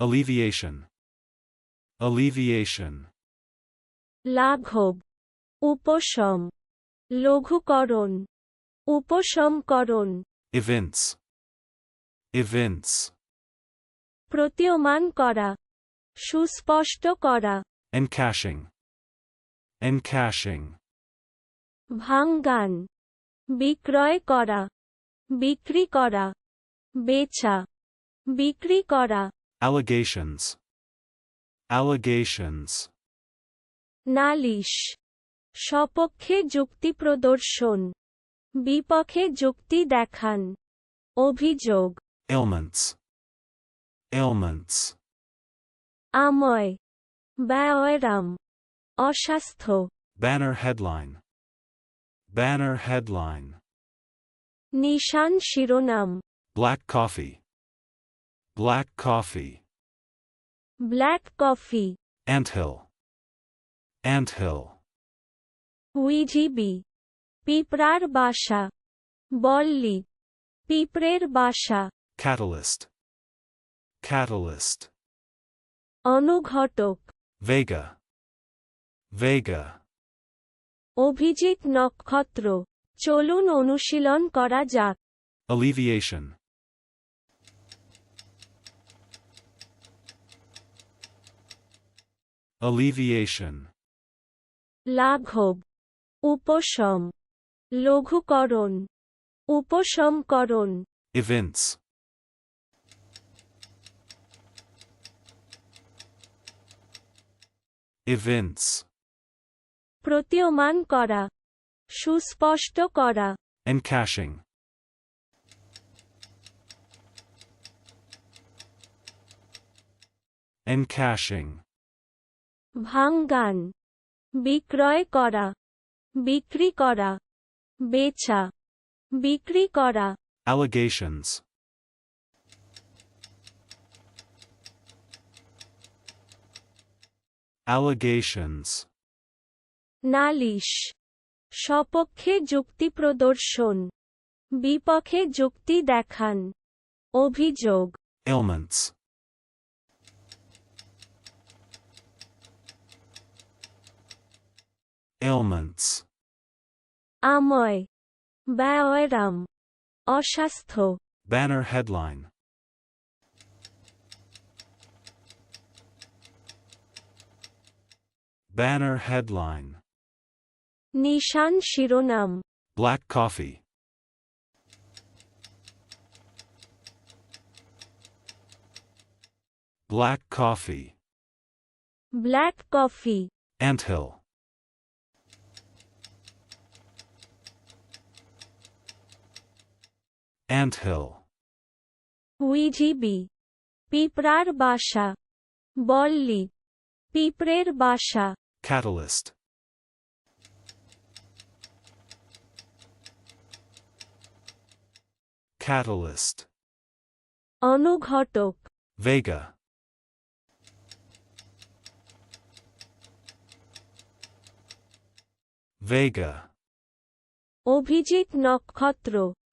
Alleviation. Alleviation. লাঘব উপশম লঘুকরণ উপশমকরণ Events. Events. প্রতীয়মান করা সুস্পষ্ট করা Encashing. Encashing. ভাঙ্গান বিক্রয় করা বিক্রি করা বেচা বিক্রি করা Allegations. Allegations. নালিশ সপক্ষে যুক্তি প্রদর্শন বিপক্ষে যুক্তি দেখান অভিযোগ Ailments. Ailments. আময় ব্যায়াম অস্বাস্থ্য Banner headline. Banner headline. নিশান শিরোনাম Black coffee. Black coffee. Black coffee Anthill. Anthill. উইজিবি পিঁপড়ার বাসা বল্লি পিঁপড়ের বাসা Catalyst. Catalyst. অনুঘটক Vega. Vega. অভিজিৎ নক্ষত্র চলুন অনুশীলন করা যাক Alleviation. Alleviation. লাঘব উপশম লঘুকরণ উপশমকরণ Events. Events. প্রতীয়মান করা সুস্পষ্ট করা Encashing. Encashing. ভাঙ্গান বিক্রয় করা বিক্রি করা বেচা বিক্রি করা Allegations. Allegations. নালিশ সপক্ষে যুক্তি প্রদর্শন বিপক্ষে যুক্তি দেখান অভিযোগ Ailments. ailments. Amoy. Baoeram. Oshastho. Banner headline. Banner headline. Nishan Shironam. Black coffee. Black coffee. Black coffee. Anthill. Anthill. উইজিবি পিঁপড়ার বাসা বল্লি পিঁপড়ের বাসা Catalyst. Catalyst. অনুঘটক Vega. Vega. অভিজিৎ নক্ষত্র